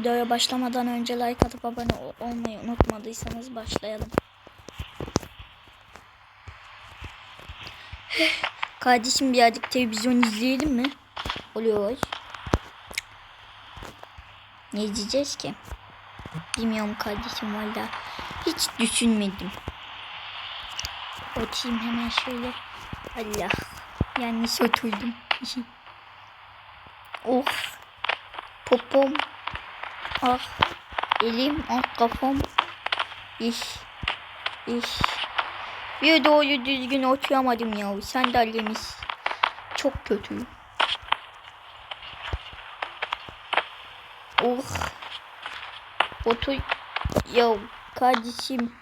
Videoya başlamadan önce like atıp abone ol- olmayı unutmadıysanız başlayalım. Kardeşim birazcık televizyon izleyelim mi? Oluyor. Ne izleyeceğiz ki? Bilmiyorum kardeşim valla. Hiç düşünmedim. Açayım hemen şöyle. Allah. Yanlış oturdum. of. Popom. Ah. Elim. Ah kafam. İş. İş. Bir doğru düzgün oturamadım ya. Sandalyemiz çok kötü. Oh. Otur. Ya kardeşim.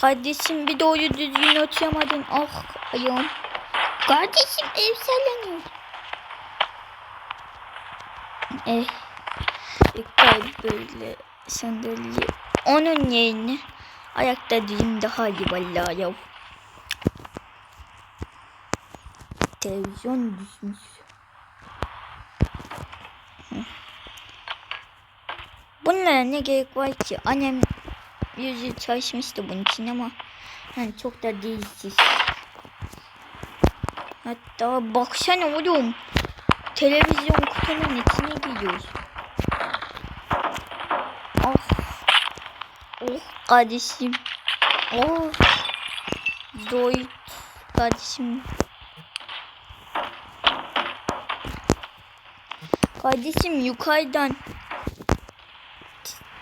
Kardeşim bir doğru düzgün oturamadın. Ah ayağım. Kardeşim ev. Eh. İlkay böyle sandalye. Onun yerine ayakta durayım daha iyi vallahi ya. Televizyon düşmüş. Bunlara ne gerek var ki? Annem yüz yıl çalışmıştı bunun için ama yani çok da değilsiz. Hatta baksana oğlum. Televizyon kutunun içine giriyoruz. Oh. Oh kardeşim. Oh. Zoid kardeşim. Kardeşim yukarıdan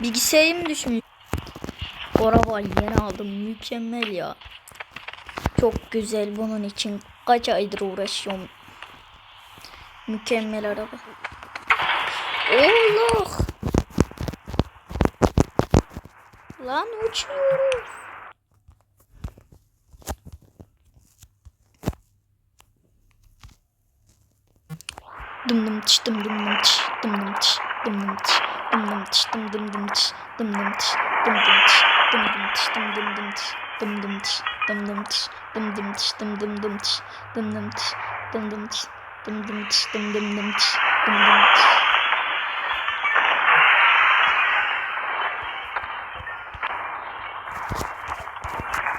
bilgisayarım düşmüş. Araba yeni aldım mükemmel ya. Çok güzel bunun için kaç aydır uğraşıyorum. Mükemmel araba. Allah. Lan uçuyoruz. Dım dım tıç dım dım dım tıç dım dım tıç dım dım tıç dım dım tıç dım dım dım tıç dım dım tıç dım dım tıç dım dım tıç dım dım dım tıç dım dım tıç dım dım tıç dım dım tıç dım dım dım tıç dım dım tıç dım dım tıç dım dım tıç dım dım dım tıç dım dım tıç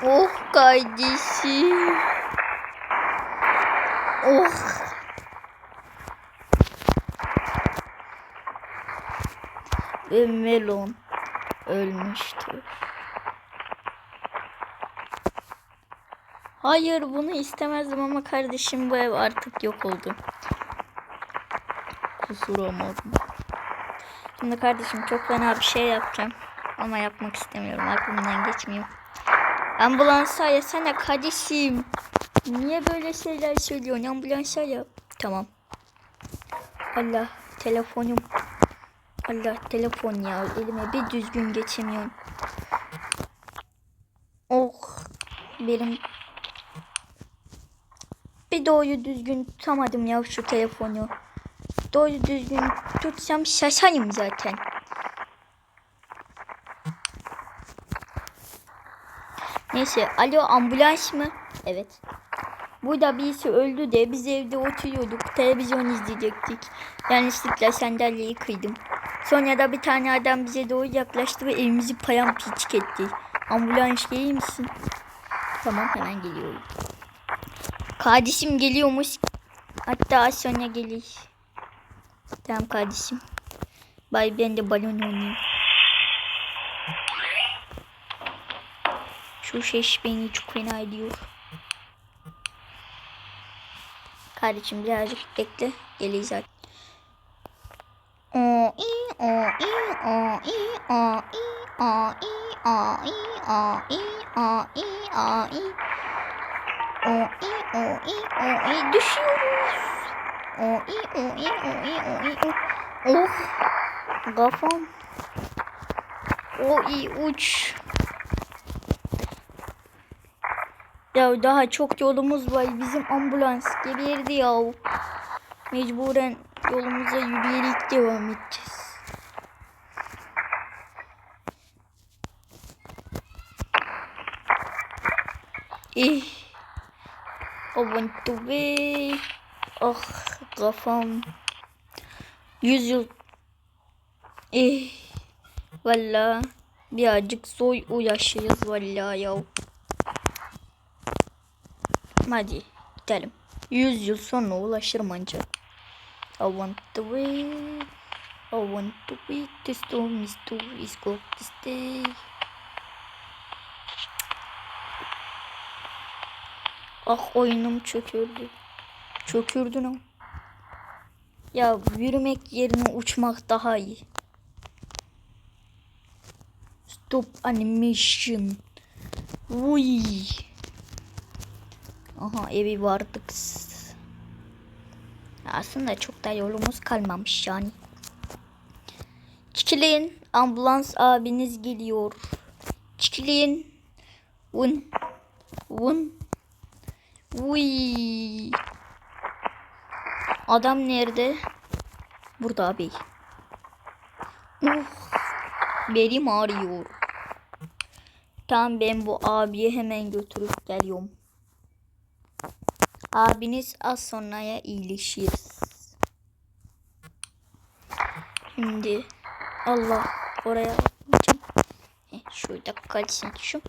Oh kardeşim. Oh. Ve melon ölmüştü. Hayır bunu istemezdim ama kardeşim bu ev artık yok oldu. Kusuramadım. Şimdi kardeşim çok fena bir şey yapacağım. Ama yapmak istemiyorum. Aklımdan geçmiyor. Ambulans arasana kardeşim. Niye böyle şeyler söylüyorsun? Ambulans ara. Tamam. Allah telefonum. Allah telefon ya. Elime bir düzgün geçemiyorum. Oh. Benim bir doğru düzgün tutamadım ya şu telefonu. Doğru düzgün tutsam şaşarım zaten. Neyse alo ambulans mı? Evet. Burada birisi öldü de biz evde oturuyorduk. Televizyon izleyecektik. Yanlışlıkla sandalyeyi kıydım. Sonra da bir tane adam bize doğru yaklaştı ve evimizi paramparçık etti. Ambulans gelir misin? Tamam hemen geliyorum. Kardeşim geliyormuş. Hatta az sonra gelir. Tamam kardeşim. Bay ben de balon oynayayım. Şu ses beni çok fena ediyor. Kardeşim birazcık bekle. Geliyor zaten. O i o i o i o i o i o i o i o i o i o i o i o i düşüyoruz. O i o i o i o i o Oh kafam. O i uç. Ya daha çok yolumuz var. Bizim ambulans gelirdi ya. Mecburen yolumuza yürüyerek devam edeceğiz. Eh. I want to be. Ah kafam. Yüz yıl Eh, valla birazcık zor ulaşırız valla ya. Hadi gidelim. 100 yıl sonra ulaşırım ancak. I want to wait. I want to wait. The storm is too is going to stay. Ah oyunum çökürdü. Çökürdün ama. Ya yürümek yerine uçmak daha iyi. Stop animation. Uy. Aha evi vardık. Aslında çok da yolumuz kalmamış yani. Çikilin ambulans abiniz geliyor. Çikilin. Vın. Vın. Uy. Adam nerede? Burada abi. Uf. Belim ağrıyor. Tamam ben bu abiye hemen götürüp geliyorum. Abiniz az sonraya iyileşir. Şimdi Allah oraya atmayacağım. Heh, Şurada kalsın şu.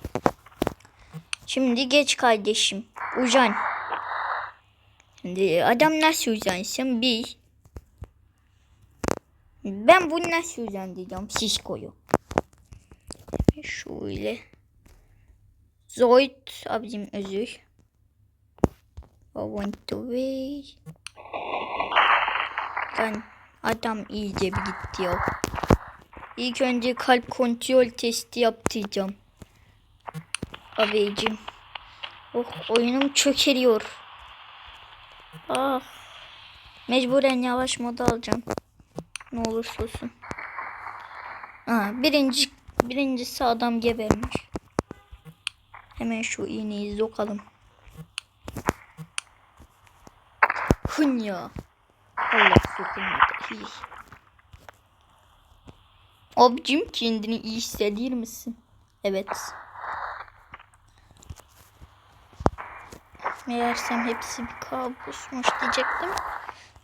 Şimdi geç kardeşim. Ucan. Şimdi adam nasıl uzansın bir. Ben bunu nasıl uzan diyeceğim. Şişko'yu. Şöyle. Zoid abicim özür. I want to way. Ben adam iyice bir gitti ya. İlk önce kalp kontrol testi yaptıracağım. Abicim. Oh oyunum çökeriyor. Ah. Mecburen yavaş moda alacağım. Ne olursa olsun. Ha, birinci birincisi adam gebermiş. Hemen şu iğneyi zokalım. Hın ya. Allah sokulmadı. Abicim kendini iyi hissediyor misin? Evet. Meğersem hepsi bir kabusmuş diyecektim.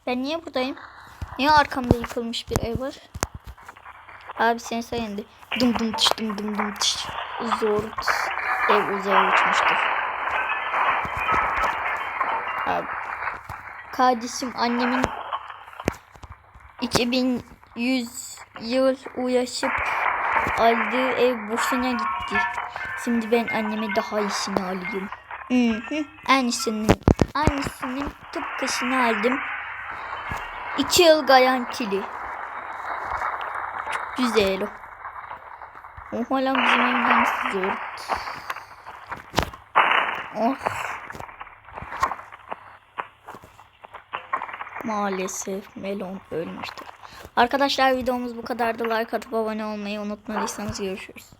Ben niye buradayım? Niye arkamda yıkılmış bir ev var? Abi sen sayende. Dım dım tış dım dım dım tış. Zor. Ev uzaya uçmuştur. Abi. Kardeşim annemin 2100 yıl uğraşıp aldığı ev boşuna gitti. Şimdi ben anneme daha iyisini alayım. Hı hı. Aynısının, aynısının tıpkısını aldım. İki yıl garantili. Çok güzel. Oha lan bizim evden zor. Oh. Maalesef melon ölmüştür. Arkadaşlar videomuz bu kadardı. Like atıp abone olmayı unutmadıysanız görüşürüz.